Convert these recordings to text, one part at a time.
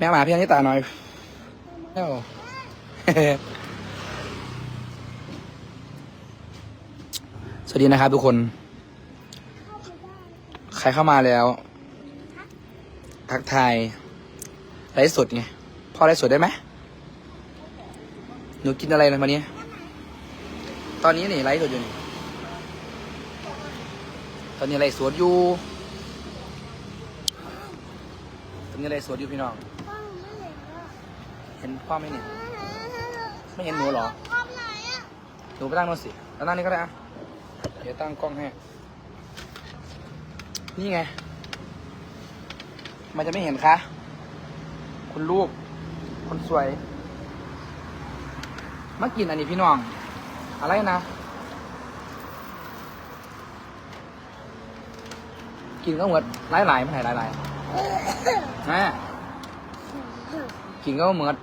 แม่หมาพี่อนิตาหน่อยเอ้าสวัสดีนะครับทุกคน ใครเข้ามาแล้ว ทักทายไลฟ์สดไงพ่อไลฟ์สดได้ไหมหนูกินอะไรนะวันนี้ ตอนนี้นี่ไลฟ์สดอยู่นี่ตอนนี้ไลฟ์สดอยู่ตอนนี้ไลฟ์สดอยู่พี่น้อง เห็นพ่อไหมเนี่ยไม่เห็นหนูเหรอหนูไปตั้งโน่นสิแล้วนั่งนี่ก็ได้อะเดี๋ยวตั้งกล้องให้ นี่ไง มันจะไม่เห็นคะคุณลูกคนสวย มากินอันนี้พี่น้อง อะไรนะ กินก็เหมือนหลายๆไม่ใช่หลายๆแม่กินก็เหมือน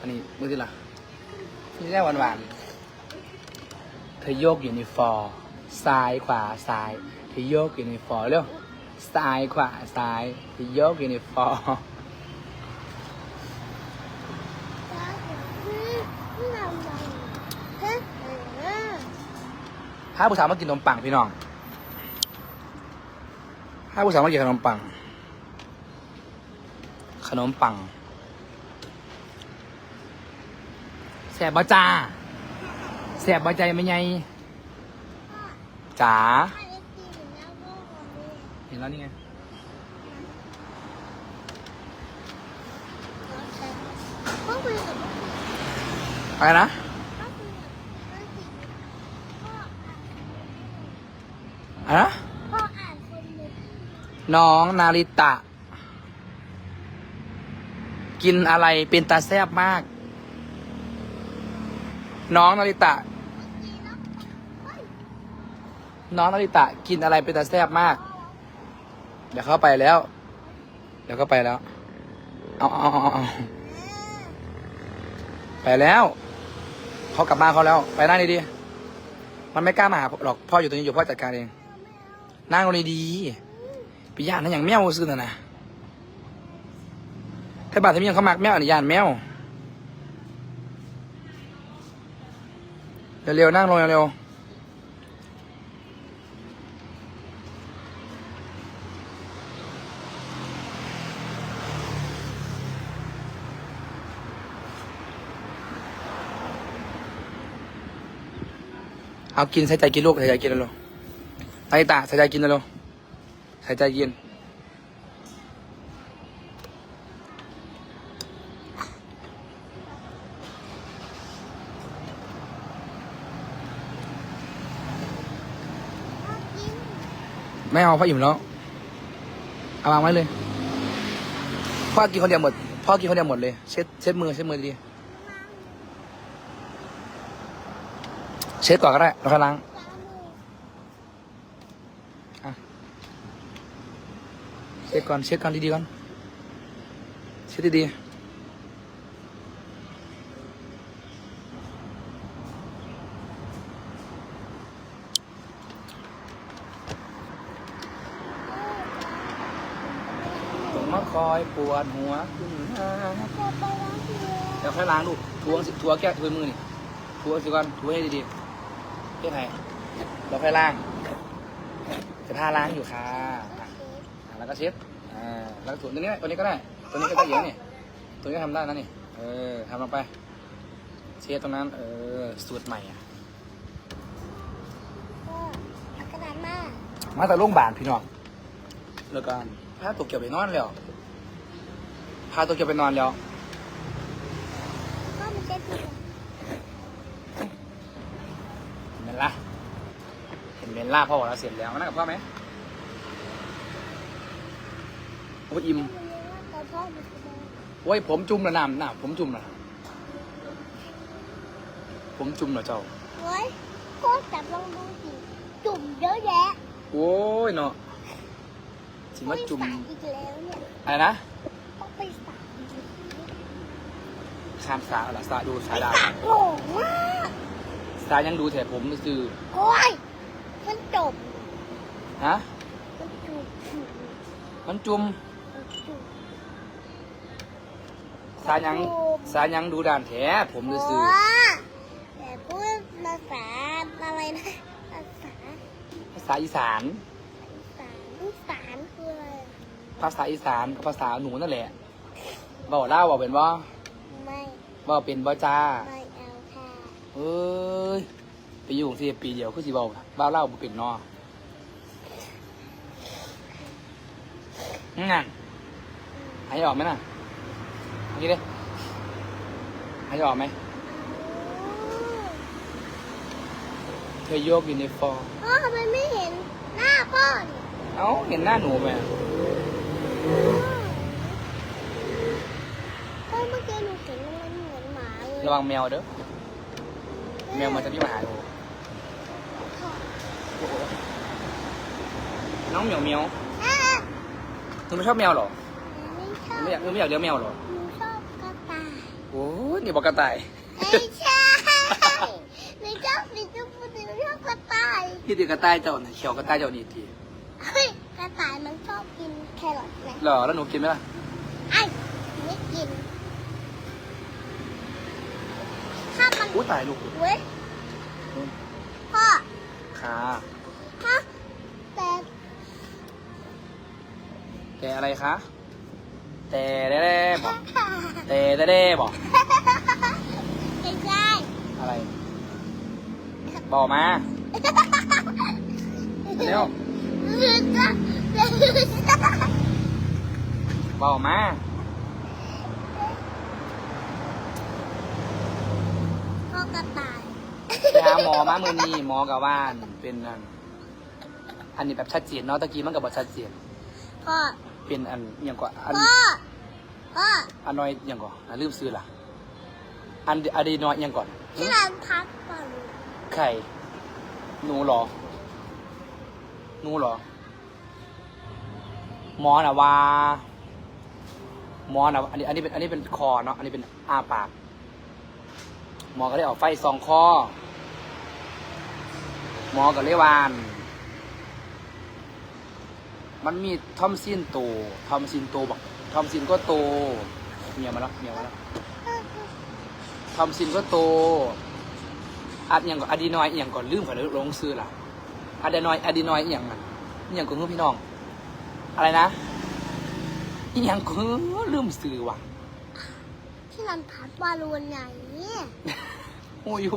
อันนี้มือที่ละนี่แค่หวานหวานๆ เธอโยกอยู่ในฟอร์ซ้ายขวาซ้าย เธอโยกอยู่ในฟอร์เร็วซ้ายขวาซ้าย เธอโยกอยู่ในฟอร์ถ้าผู้สาวมากินขนมปังพี่น้อง ถ้าผู้สาวมากินขนมปัง ขนมปังแสบบ่จ้าแสบบ่ใจไม่ไงจ๋าเห็นแล้วนี่ไงอะไรนะอะไรนะ น้องนาริตะ กินอะไรเป็นตาแซบมาก น้องนาริตะ น้องนาริตะ กินอะไรเป็นตาแซบมาก เดี๋ยวเข้าไปแล้ว เดี๋ยวก็ไปแล้ว เอาเอาเอาเอาไปแล้ว เขากลับบ้านเขาแล้ว ไปนั่งดีๆมันไม่กล้ามาหาหรอก พ่ออยู่ตรงนี้อยู่พ่อจัดการเอง นั่งลงดีๆ ปียานนั่นอย่างแมวซื้อน่ะนะถ้าบาดที่มีเขามักแมวอันนี้ยานแมวเร็วๆนั่งลงเร็วเอากินใส่ใจกินลูกใส่ใจกินเร็วๆไอตาใส่ใจกินเร็ว ใส่ใจกินไม่เอาพ่ออิ่มแล้ว เอาวางไว้เลย พ่อกินคนเดียวหมด พ่อกินคนเดียวหมดเลย เช็ดเช็ดมือเช็ดมือดี เช็ดก่อนก็ได้แล้วค่อยล้างอะ เช็ดก่อนเช็ดก่อนดีๆก่อนเช็ดดีๆมาคอยปวดหัวขึ้นมาเดี๋ยวค่อยล้างลูกทัวสิทัวแก้ทัวมือนี่ทัวสิก่อนทัวให้ดีๆเพื่อไงเราค่อยล้างจะผ้าล้างอยู่ค่ะ แล้วก็เช็ด อ่าแล้วก็ถูตัวนี้ตัวนี้ก็ได้ ตัวนี้ก็ได้เยอะนี่ ตัวนี้ก็ทำได้นะนี่ เออทำลงไป เช็ดตรงนั้น เออ สูตรใหม่อะมาแต่โรงพยาบาลพี่น้องแล้วก็พาตัวเกี่ยวไปนอนแล้ว พาตัวเกี่ยวไปนอนแล้วเห็นไหมล่ะเห็นเบลล่าพ่อบอกเราเสร็จแล้วมานั่งกับพ่อไหม โอ้ยอิ่มโอ้ยผมจุ่มแล้วน้ำน้ำผมจุ่มแล้วผมจุ่มแล้วเจ้าจับลองดูสิจุ่มเยอะแยะโอ้ยเนาะสิมาจุ่มไปสระอีกแล้วเนี่ยอะไรนะต้องไปสระอีกข้ามสาละสาดูสายดาวโง่มากสายังดูแถผมซื่อโอ้ยมันจบฮะมันจุบมันจุ่มมันจุบ สายังสายังดูด่านแถผมซื่อโอ้แต่พูดภาษาอะไรนะ ภาษา ภาษาอีสานอีสาน อีสานคืออะไร ภาษาอีสานกับภาษาหนูนั่นแหละบอกเล่าบอกเป็นว่าไม่ว่าเป็นบ่จ้าไม่เอาค่ะเอ้ยไปอยู่ที่ปีเดียวคือสิบอกบ้าเล่าบ่เป็นเนองั้น หายออกไหมน่ะเมื่อกี้เลยหายออกไหมเธอโยกอยู่ในฟอร์พ่อทำไมไม่เห็นหน้าพ่อเนี่ยเอ้าเห็นหน้าหนูไหมพ่อเมื่อกี้หนูเห็นมันเหมือนหมาเลยระวังแมวเด้อแมวมันจะมีปัญหาหนูพ่อน้องเหมียวเหมียวอะหนูไม่ชอบแมวเหรอ ไม่ชหอนูบไม่อยากหนูไม่อยากเลี้ยงแมวเหรอหนูชอบกระต่ายโอ้ยนี่บอกกระต่ายไม่ใช่หนูชอบสีชมพูหนูชอบกระต่ายที่ตีกระต่ายเจ้าน่ะเขียวกระต่ายเจ้านี่ทีเฮ้ยกระต่ายมันชอบกินแครอทไหมเหรอแล้วหนูกินไหมล่ะไอ้ไม่กินถ้ามันอู้ตายลูกเว้ยพ่อค่ะถ้าแต่แต่อะไรคะ แต่แด้ๆบอกแต่แด้ๆบอกไม่ใช่อะไร บอกมาเร็วหรือจะหรือจะบอกมาพ่อกระต่ายไปหาหมอมามือนี้หมอกับว่านเป็นอันอันนี้แบบชัดเจนเนาะตะกี้มันกับบชัดเจนพ่อ เป็นอันอหย่างกว่าอันพ่อพ่ออันน้อยอหย่างก่อนอันลืมซื้อละอันอะดีน้อยอหย่างก่อน ที่ร้านพักก่อนไข่ หนูเหรอ หนูเหรอ หมอน่ะว่า หมอน่ะอันนี้ อันนี้เป็น อันนี้เป็นคอเนาะ อันนี้เป็นอาปาก หมอก็ได้ออกไฟสองคอ หมอก็เลยวาน มันมีทอมซินโตทอมซินโตบอกทอมซินก็โต เมียมาแล้วเมียมาแล้วทอมซินก็โต อัดอหย่างก่อนอะดีนอยอหย่างก่อนลืมขอเลยลงซื้อละอะดีนอยอะดีนอยอหย่างมันอหย่างก่อนเพื่อนพี่น้อง อะไรนะอหย่างก่อนลืมซื้อว่ะที่ร้านพักวาลูนใหญ่เนี่ยหูอยู่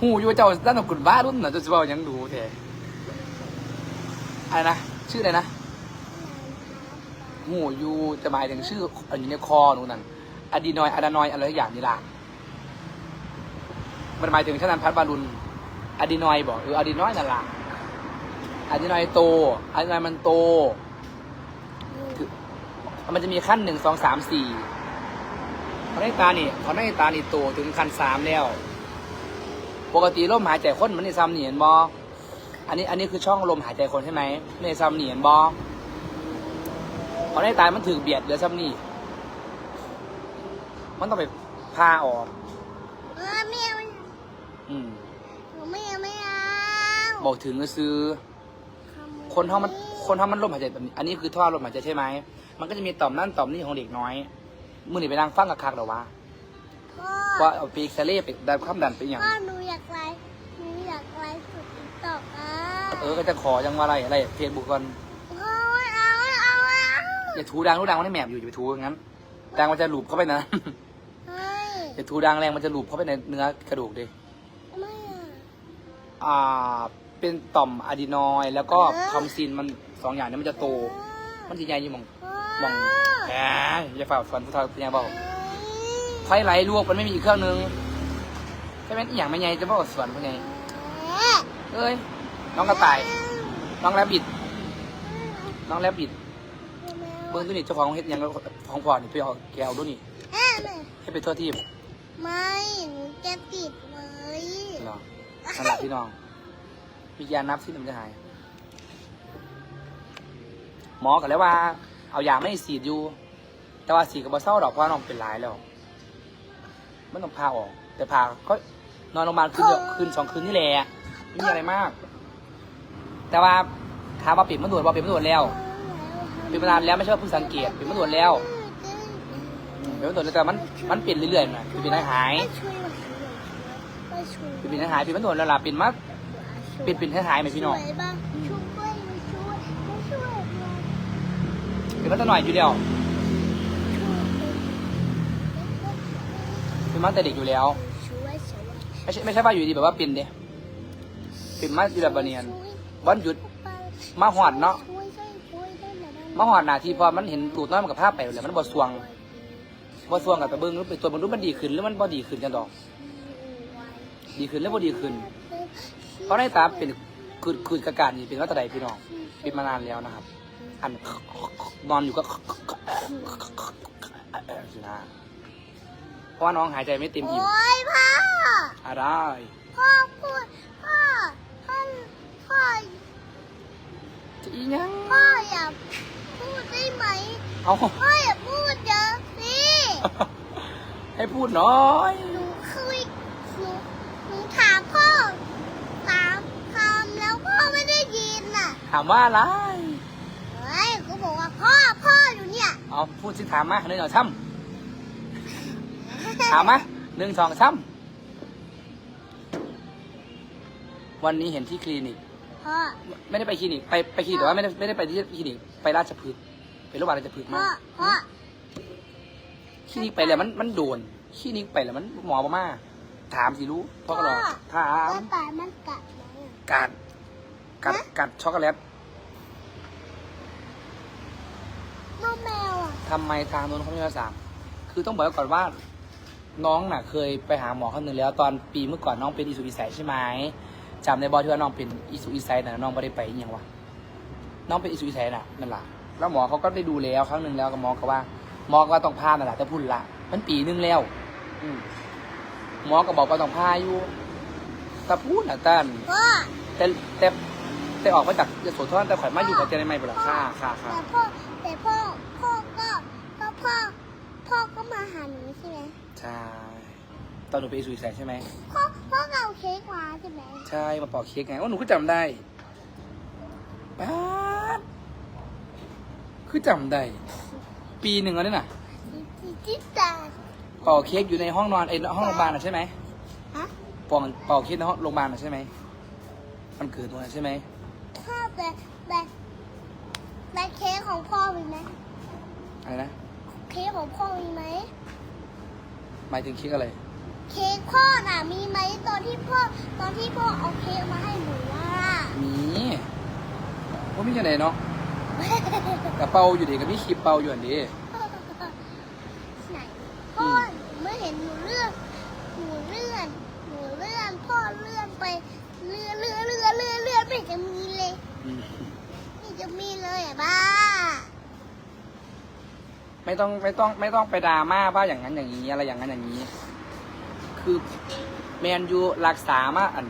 หูอยู่เจ้าด้านกุนบ้ารุ่นน่ะจะจะบอกหยังดูแท้ อะไรนะ ชื่ออะไรนะหูยูจะหมายถึงชื่ออันอยู่ในคอหนูนั่นอะดีนอยอะดานอยอะไรอย่างนี่ล่ะมันหมายถึงชนันพัฒน์บารุนอะดีนอยบอกเอออะดีนอยนั่นล่ะอะดีนอยโตอะดีนอยมันโต มันจะมีขั้นหนึ่งสองสามสี่เขาในตานี่เขาในตานี่โตถึงขั้นสามแล้ว ปกติลมหายใจคนมันในซ้ำนี่เห็นบอ อันนี้อันนี้คือช่องลมหายใจคนใช่ไหมในซ้ำนี่เห็นบอเขาในตามันถือเบียดเหลือซ้ำนี่ มันต้องไปพาออก เออไม่เอาอืมหนูไม่เอาไม่เอาบอกถึงก็ซื้อ คนเท่ามันคนเท่ามันลมหายใจแบบนี้ อันนี้คือท่อลมหายใจใช่ไหม มันก็จะมีต่อมนั่นต่อมนี่ของเด็กน้อย มือนี่ไปนั่งฟังกับคักเหรอวะพ่อว่าเอาไปเอ็กซเรย์ไปดันความดันไปอหย่างพ่อหนูอยากไลฟ์หนูอยากไลฟ์สุด ติ๊กต็อกอะเออก็จะขอยังว่าอะไรอะไรเพจบุคคลพ่อไม่เอาไม่เอาไม่เอาอย่าถูดังถูดังมันให้แหมบอยู่อย่าไปถูอย่างนั้นดังมันจะหลูบเข้าไปนะ เฮ้ยอย่าถูดังแรงมันจะหลูบเข้าไปในเนื้อกระดูกดิไม่อะ อ่า เป็นต่อมอะดีนอยด์แล้วก็ทอมซินมันสองอย่างนี้มันจะโต มันจะใหญ่อยี่หมองหมองแหมอย่าฝ่าฟันทุกทางเป็นยังเบาไฟไหลลวกมันไม่มีอีกเครื่องนึงใช่ไหมอีหยังไม่ใหญ่จะบอกว่าสวนเป็นไง เอ้ย น้องกระต่าย น้องแรบบิด น้องแรบบิด เบิ้งตัวนี้เจ้าของเฮ็ดหยังของพ่อนี่ไปเอาแกวดูนี่แม่แม่ให้ไปทั่วทีบไม่หนูจะติดเลยเหรอนั่นแหละพี่น้องมียานับที่มันจะหาย หมอก็เลยว่า เอายาไม่สีดอยู่ แต่ว่าสีกับบเศร้าดอกเพราะว่าน้องเป็นหลายแล้วไม่ต้องพาออก แต่พาก็นอนโรงพยาบาลคืนเดียวคืนสองคืนนี่แหละ ไม่มีอะไรมาก แต่ว่าถามว่าปิดมันด่วนว่าปิดมันด่วนแล้วปิดมานานแล้วไม่ใช่ว่าเพิ่งสังเกตปิดมันด่วนแล้วปิดมันด่วนแล้วแต่มันมันเปลี่ยนเรื่อยๆนะปิดเป็นหายปิดเป็นหายปิดมันด่วนแล้วล่ะปิดมาปิดเป็นหายไหมพี่น้องช่ยบ้ายไม่ช่วยไม่ช่วยเลยปิดมาตั้งหน่อยอยู่แล้วปิดมาแต่เด็กอยู่แล้วไม่ใช่ไม่ใช่ว่าอยู่ดีแบบว่าปิดเด้ ปิดมาอยู่แบบบาเนียนวันหยุดมาหอดเนาะช่วยช่วยช่วยได้ไหมมาหอดหนาทีพอมันเห็นตูดน้อยมันกับภาพไปเลยมันบดสวงบดสวงกับตะเบิ้งหรือไปตัวมันรู้มันดีขึ้นหรือมันบ่ดีขึ้นกันดอก ดีขึ้นหรือบ่ดีขึ้น เพราะในตาเป็นคืดคืดกระการนี่เป็นวัตถุใดพี่น้องเป็นมานานแล้วนะครับ อันนอนอยู่ก็สินะเพราะว่าน้องหายใจไม่เต็มอิ่มโอ้ยพ่ออะไรพ่อพูดพ่อ พ่อพ่อจะอีหยังพ่ออย่าพูดได้ไหมเอาพ่ออย่าพูดเยอะสิให้พูดน้อยหนูคุยหนูหนูถามพ่อถามคำแล้วพ่อไม่ได้ยินน่ะ ถามว่าอะไรเฮ้ยกูบอกว่าพ่อพ่ออยู่เนี่ยเอาพูดสิถามมาหนึ่งสองซ้ำถามมาหนึ่งสองซ้ำ วันนี้เห็นที่คลินิก พ่อ ไม่ได้ไปคลินิก ไปไปคลินิกแต่ว่าไม่ได้ไม่ได้ไปที่คลินิก ไปราชพฤกษ์ไปโรงพยาบาลราชพฤกษ์พ่มาอพ่อ คลินิกไปแล้วมันมันโดนคลินิกไปแล้วมันหมอบอกมา ถามสิรู้พ่อก็รอถามแล้วตายมันกัดไหมอะกัดกัดฮะกัดช็อกโกแลตน้องแมวอะทำไมทางโน้นเขาไม่มาสามคือต้องบอกไว้ก่อนว่า น้องน่ะ เคยไปหาหมอครั้งหนึ่งแล้ว ตอนปีเมื่อก่อนน้องเป็นอิสุอิสัยใช่ไหม จำในบอที่ว่าน้องเป็นอิสุอิสัยแต่ะน้องไม่ได้ไปอหย่างวะน้องเป็นอิสุอิสัยน่ะนั่นแหละแล้วหมอเขาก็ได้ดูแล้วครั้งหนึ่งแล้วก็หมอก็ว่าหมอก็ว่าต้องพานั่นแหละแต่พุ่นละมันปีนึงแล้ว อืมหมอก็บอกว่าต้องพาอยู่แต่พูดน่ะต้นพ่อแต่แต่แต่ออกมาจากยโสธรแต่ข่อยมาอยู่กับเจนไม่เป็นหรอค่ะค่ะค่ะแต่พ่อแต่พ่อพ่อก็พ่อพ่อพ่อก็มาหาหนูใช่ไหมใช่ ตอนหนูไปอิสุอิสัยใช่ไหมพ่อพ่อก็เอาเค้กมาใช่ไหมใช่มาปอกเค้กไงว่าหนูก็จำได้ป๊าดคือจำได้ ปีหนึ่งแล้วเนี่ยน่ะจิจิตาปอกเค้กอยู่ในห้องนอนเอ้ยห้องโรงพยาบาลน่ะใช่ไหมฮะปอกปอกเค้กในห้องโรงพยาบาลน่ะใช่ไหมมันเกิดตรงนั้นใช่ไหมพ่อแต่แต่แต่เค้กของพ่อมีไหมอะไรนะเค้กของพ่อมีไหมหมายถึงเค้กอะไร เค้กพ่อน่ะมีไหมตอนที่พ่อตอนที่พ่อเอาเค้กมาให้หนูว่ามีว่ามีอะไรเนาะกระเป๋าอยู่ดีกับมีคลิปเป่าอยู่อันดีไหนพ่อไม่เห็นหนูเลื่อนหนูเลื่อนหนูเลื่อนพ่อเลื่อนไปเลื่อนเลื่อนเลื่อนเลื่อนเลื่อนไม่เห็นจะมีเลยอืมไม่จะมีเลยอะบ้า ไม่ต้องไม่ต้องไม่ต้องไปดราม่าว่าอย่างนั้นอย่างนี้อะไรอย่างนั้นอย่างนี้ คือแมนยูรักษามาอัน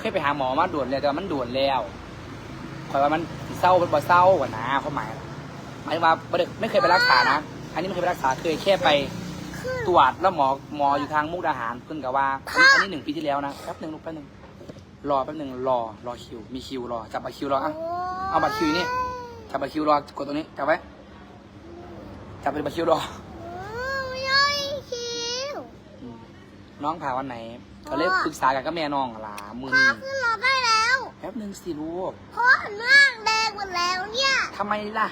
เคยไปหาหมอมาด่วนแล้วแต่ว่ามันด่วนแล้วคอยว่ามันสิเศร้าเป็นบ่เศร้ากว่านะเขาหมายหมายถึงว่าบ่ได้ไม่เคยไปรักษานะ อันนี้ไม่เคยไปรักษาเคยแค่ไปตรวจแล้วหมอหมออยู่ทางมุกดาหารเพิ่งกับว่าอันนี้อันนี้หนึ่งปีที่แล้วนะแป๊บหนึ่งลูกแป๊บหนึ่งรอแป๊บหนึ่งรอรอคิว มีคิวรอจับบัตรคิวรออะเอาบัตรคิวนี่จับบัตรคิวรอกดตรงนี้จับไว้จับเป็นบัตรคิวรอไม่ใช่คิว อืม น้องผ่าวันไหนก็เลยปรึกษากันกับแม่น้องหลามือพ่อนี้ขึ้นรถได้แล้วแป๊บหนึ่งสิลูกพ่อหน้าแดงหมดแล้วเนี่ยทำไมล่ะ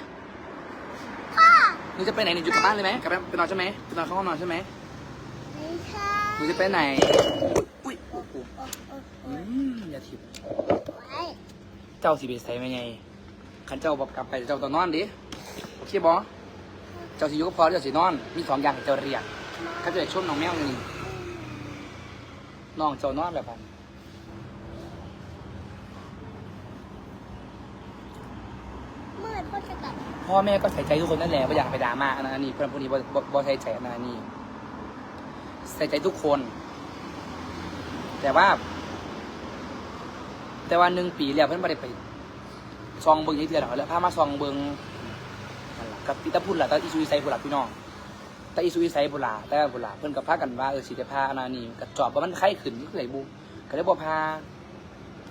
พ่อหนูจะไปไหนหนูอยู่กลับบ้านเลยไหมกลับไปไปนอนใช่ไหมไปนอนเข้าห้องนอนใช่ไหมไม่ใช่หนูจะไปไหนอุ้ยโอ้โหโอ้โอ้อืมอย่าทิบไว้เจ้าสิเบสใส่ไม่ไงขันเจ้าบอกกลับไปเจ้าต้องนอนดิโอเคบอเจ้าสิอยู่ก็พอเจ้าสินอนมีสองอย่างให้เจ้าเรียกเขาจะได้ชมน้องแมวหนึ่ง น้องเจ้านอนแบบนั้นเมื่อไหร่พ่อจะกลับพ่อแม่ก็ใส่ใจทุกคนนั่นแหละไม่อยากไปดราม่าอันนั้นอันนี้เพื่อนพวกนี้บ่บ่บ่ใส่ใจอันนั้นอันนี้ใส่ใจทุกคน แต่ว่า แต่ว่าหนึ่งปีแล้วเพื่อนไม่ได้ไปซองเบิ้งยี่เถื่อนหรอกแล้วพามาซองเบิ้งนั่นล่ะกับพี่ตาพุ่นล่ะตอนอีซูอีไซพุ่นล่ะพี่น้อง แต่อีสุอีไซบุลาแต่บุลาเพิ่นกับพากันว่าเออสิจะพาอนนั้นนี่ก็จอบว่ามันไข้ขึ้นนี่คือไหนบุก็เลยบ่พา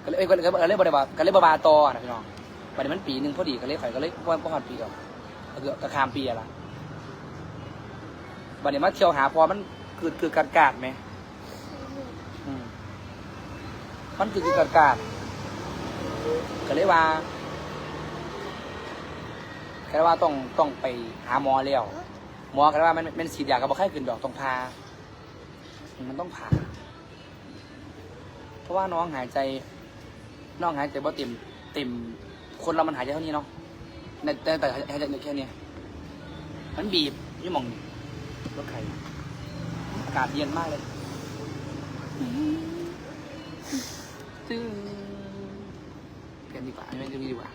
ก็เลยเอ้ยก็เลยก็เลยบ่ได้ว่าก็เลยบ่บาต่อนะพี่น้องบัดนี้มันปีหนึงพอดีก็เลยข่อยก็เลยบ่บ่ฮอดปีดอกก็คือก็ข้ามปีอะล่ะบัดนี้มาเที่ยวหาพอมันคือคือกากาดไหมอืมมันคือคือกากาดก็เลยว่าก็เลยว่าต้องต้องไปหาหมอแล้ว หมอกันว่ามันมันฉีดยากับบ่ไข้ขึ้นดอกต้องพา มันต้องผ่า เพราะว่าน้องหายใจ น้องหายใจบ่เต็มเต็ม คนเรามันหายใจเท่านี้เนาะในแต่แต่หายใจแค่เนี้ยมันบีบยี่หมองนี่รถไข่อากาศเย็นมากเลยตึ้งเปลี่ยนดีกว่าไม่ดีกว่า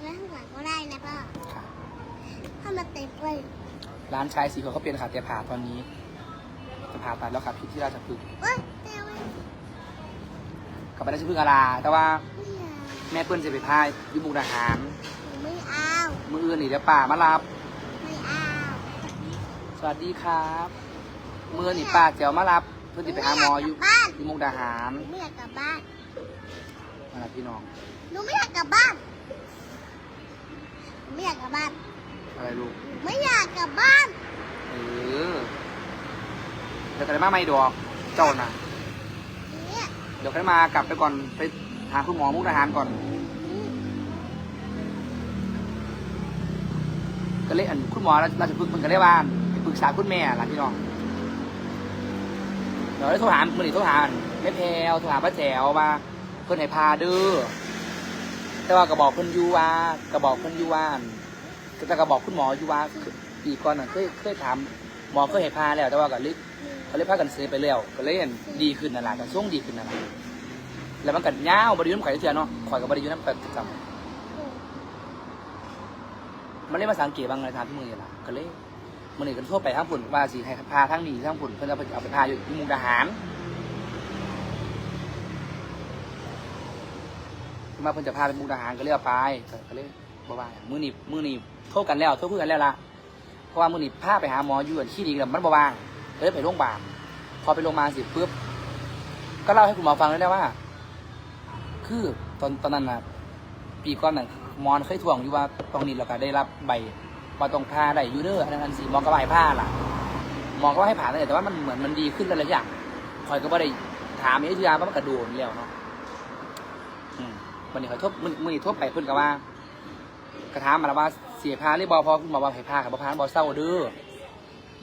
ไว้ข้างหลังก็ ได้นะพ่อค่ะถ้ามันเต็มเลยร้านชายสีเขาเขาเปลี่ยนขาเตียผ่าตอนนี้จะผ่าตัดแล้วครับที่ที่ราชพฤกษ์เอ้ยเต็มเลยกลับไปราชพฤกษ์อาราแต่ว่าไม่เอาแม่เปิ้ลจะไปพายอยุมุกดาหารหนูไม่เอามืออื่นนี่เดี๋ยวป่ามารับ ไม่เอาสวัสดีครับมือนี่ป้าเจียวมารับ เพื่อที่ไปหาหมออยู่บ้านอยุมุกดาหารหนูไม่อยากกลับบ้านมารับพี่น้องหนูไม่อยากกลับบ้านหนู ไม่อยากกลับบ้าน อะไรลูกหนูไม่อยากกลับบ้านเออ เดี๋ยวกันมาไม่ดอก เจ้าน่ะ เนี่ยเดี๋ยวกันมากลับไปก่อนไปหาคุณหมอมุกดาหารก่อน ก็เลยอันคุณหมอราชพฤกษ์เพิ่นก็เลยว่าไปปรึกษาคุณแม่ล่ะพี่น้อง เดี๋ยวได้โทรหามือนี้โทรหาอันแม่แพรวโทรหาป้าแจ๋วมาเพิ่นให้พาเด้อ แต่ว่าก็บอกเพิ่นอยู่ว่าก็บอกเพิ่นอยู่ว่านแต่ก็บอกคุณหมออยู่ว่าปีก่อนน่ะเคยเคยถามหมอเคยให้พาแล้ว แต่ว่าก็เลยก็เลยพากันเซไปแล้วก็เลยเห็นดีขึ้นนั่นแหละก็ช่วงดีขึ้นนั่นแหละแล้วมันก็ยาวบริยุน้ำข่อยเถื่อเนาะข่อยกับบริยุน้ำประจำมันเลยมาษาสังเกตบางรายทางที่มือนี่ล่ะก็เลยมันนี่กันทั่วไปทั้งผุ่นว่าสิให้พาทั้งนี้ทั้งผุนเพิ่นเอาไปเอาไปพาอยู่ที่มุกดาหาร มาเพิ่นจะพาไปมุกดาหารก็เรียกไปก็เลยบ่ว่าหยังมื้อนี้มื้อนี้โทษกันแล้วโทษคุยกันแล้วล่ะเพราะว่ามื้อนี้พาไปหาหมออยู่อันคลินิกแล้วมันบ่ว่างก็เลยไปโรงพยาบาลพอไปโรงพยาบาลเสิปุ๊บก็เล่าให้คุณหมอฟังเลยนะว่า คือตอนตอนนั้นนะปีก่อนน่ะมอนเคยทวงอยู่ว่าตรงนี้เราก็ได้รับใบว่าต้องพาได้ยูเดอร์อันนั้นสิหมอก็บ่ให้าล่ะมอก็ว่าให้ผ่านเลยแต่ว่ามันเหมือนมันดีขึ้นหลายอย่างคอยก็บ่ได้ถามไอ้ยาว่ามันกระโดนแล้วเนาะ มันนี้ขอโทษมือมือนี้โทษไปเพิ่นกับว่า กระถามาแล้วว่าเสียพาหรือบอพอคุณหมอว่าให้พากับบ่พาบอเศร้าเด้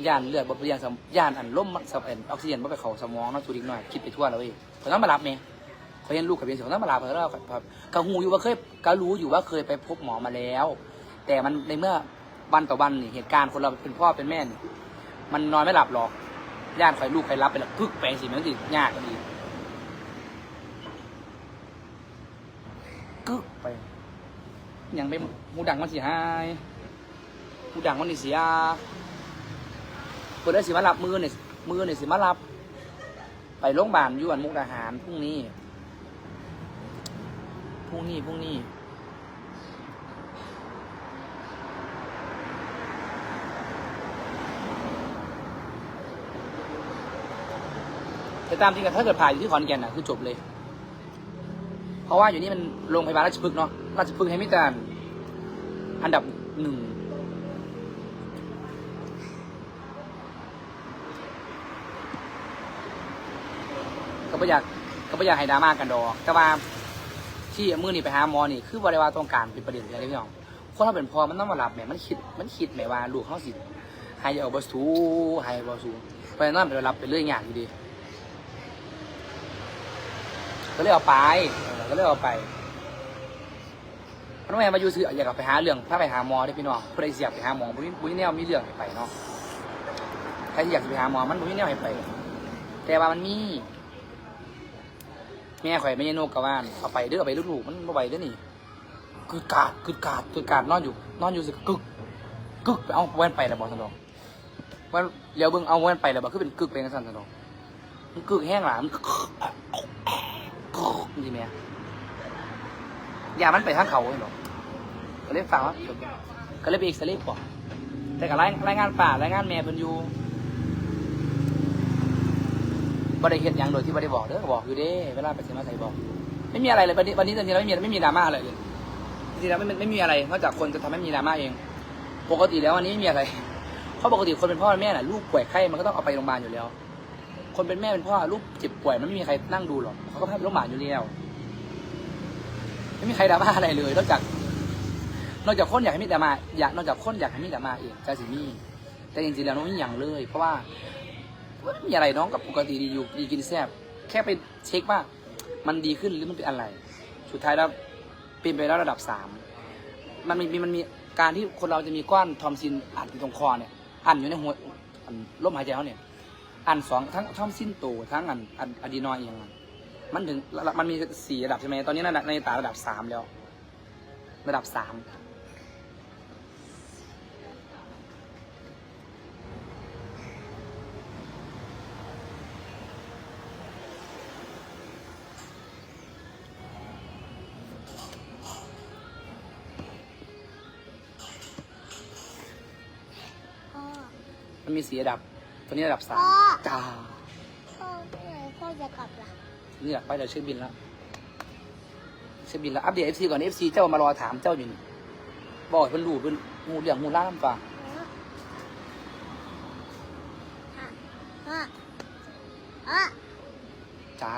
อย่านเลือดบ่เปลี่ยนสมย่านอันล้มสมเอ็นออกซิเจนบ่ไปเขาสมองเนาะสุดอีกหน่อยคิดไปทั่วแล้วเว้ยเพิ่นต้องมารับแม่เขาเห็นลูกกับเพียนสิเพิ่นต้องมารับเพิ่นแล้วครับก็ฮู้อยู่ว่าเคยก็รู้อยู่ว่าเคยไปพบหมอมาแล้ว แต่มันในเมื่อวันต่อวันนี่เหตุการณ์คนเราเป็นพ่อเป็นแม่นี่มันนอนไม่หลับหรอกย่านคอยลูกใครรับไปแล้วพึกไปลงสิมันสิยากกว่านี้ กึกไปยังไปหมูดังมันสิหายหมูดังมันนี่เสียเปิดได้สิมารับมือเนี่ยมือเนี่ยสิมารับ ไปโรงพยาบาลอยู่อันมุกดาหารพรุ่งนี้พรุ่งนี้พรุ่งนี้แต่ตามจริงอะถ้าเกิดผ่าอยู่ที่ขอนแก่นอะคือจบเลย เพราะว่าอยู่นี่มันโรงพยาบาลราชพฤกษ์เนาะราชพฤกษ์ให้มิจารอันดับหนึ่งก็ไม่อยากก็ไม่อยากให้ดราม่ากันดอกแต่ว่าที่มือนี่ไปหาหมอนี่คือบริวารต้องการเป็นประเด็นอะไรพี่น้องคนเราเป็นพอมันต้องมารับแหมมันคิดมันคิดแหมว่าลูกเขาสิหายเอาบสูหายบสูเพราะฉะนั้นไปรับเป็นเรื่อยากอยู่ดี ก็เลยเอาไปเออก็เลยเอาไปเพราะแม่มาอยู่ซื้ออยากไปหาเรื่องถ้าไปหาหมอได้พี่น้องผู้ใดเสียากไปหาหมอบุ้ยบุ้ยแนวมีเรื่องให้ไปเนาะใครที่อยากไปหาหมอมันบุ้ยแนวให้ไป แต่ว่ามันมี แม่ข่อยไม่ใช่นกกับว่านเอาไปเด้อเอาไปลูกๆมันบ่ไหวเด้อนี่กึดกาดกึดกาดกึดกาดนอนอยู่ นอนอยู่สิกึกกึกไปเอาแว่นไปแล้วบอกสันดอกว่าเลี้ยวเบิ่งเอาแว่นไปแล้วบอกคือเป็นกึกไปกันสันดอกมันกึกแห้งหลามันกึก กึกจริงไหมอย่ามันไปทางเขาเห็นหรอก็เลยฝากว่าก็เลยไปอ็กซเรย์ปอดแต่กับรายรงานป่ารายงานแม่เพิ่นอยู่บ่ได้เห็นอย่างโดยที่บ่ได้บอกเด้อบอกอยู่เด้เวลาไปเสียมาใส่บอก ไม่มีอะไรเลยวันนี้วันนี้จริงๆแล้วไม่มีไม่มีดราม่าอะไรเลยจริงๆแล้วไม่ไม่มีอะไรนอกจากคนจะทำให้มีดราม่าเอง ปกติแล้ววันนี้ไม่มีอะไรเพราะปกติคนเป็นพ่อเป็นแม่น่ะลูกป่วยไข้มันก็ต้องเอาไปโรงพยาบาลอยู่แล้ว คนเป็นแม่เป็นพ่อลูกเจ็บป่วยมันไม่มีใครนั่งดูหรอกเขาก็พาไปโรงพยาบาลอยู่แล้วไม่มีใครดราม่าอะไรเลยนอกจาก นอกจากคนอยากให้มีดราม่าอยากนอกจากคนอยากให้มีดราม่าเองใจสิมี่แต่จริงๆแล้วน้องไม่อย่างเลย เพราะว่าไม่มีอะไรน้องกับปกติดีอยู่ดีกินแซ่บแค่ไปเช็คว่า มันดีขึ้นหรือมันเป็นอะไร สุดท้ายแล้วเป็นไปแล้วระดับสามมันมีมันมีการที่คนเราจะมีก้อนทอมซินอัดอยู่ตรงคอเนี่ยอันอยู่ในหัวอันลมหายใจเขาเนี่ย อันสองทั้งทอมซินโตทั้งอันอันอะดีนอยด์เองอะมันถึงมันมีสี่ระดับใช่ไหมตอนนี้ในในตาระดับสามแล้ว ระดับสามพ่อมันมีสี่ระดับ ตอนนี้ระดับสามพ่อ จ้าพ่อเมื่อไหร่พ่อจะกลับล่ะนี่อยากไปเดี๋ยวเช็คบินแล้วเช็คบินแล้วอัปเดตเอฟซีก่อนเอฟซีเจ้ามารอถามเจ้าอยู่นี่บอกให้เพิ่นรู้เพิ่นงูเรื่องงูล่าน้ำฟังพ่อพ่อจ้า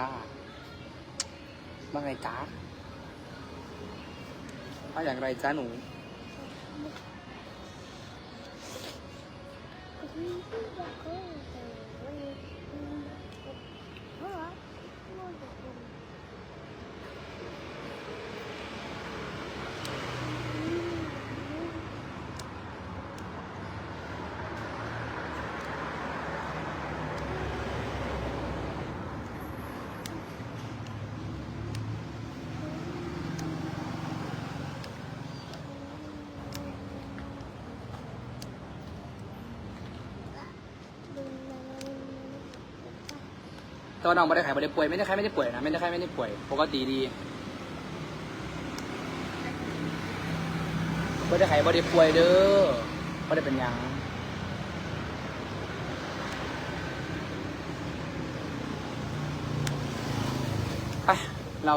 ว่าไงจ้าว่าอย่างไรจ้าหนู 你，这个可。 ตัวน้องไม่ได้ขายไม่ได้ป่วยไม่ได้ใครไม่ได้ป่วยนะไม่ได้ใครไม่ได้ป่วยปกติดีไม่ได้ขายไม่ได้ป่วยเด้อไม่ได้เป็นยังไปเรา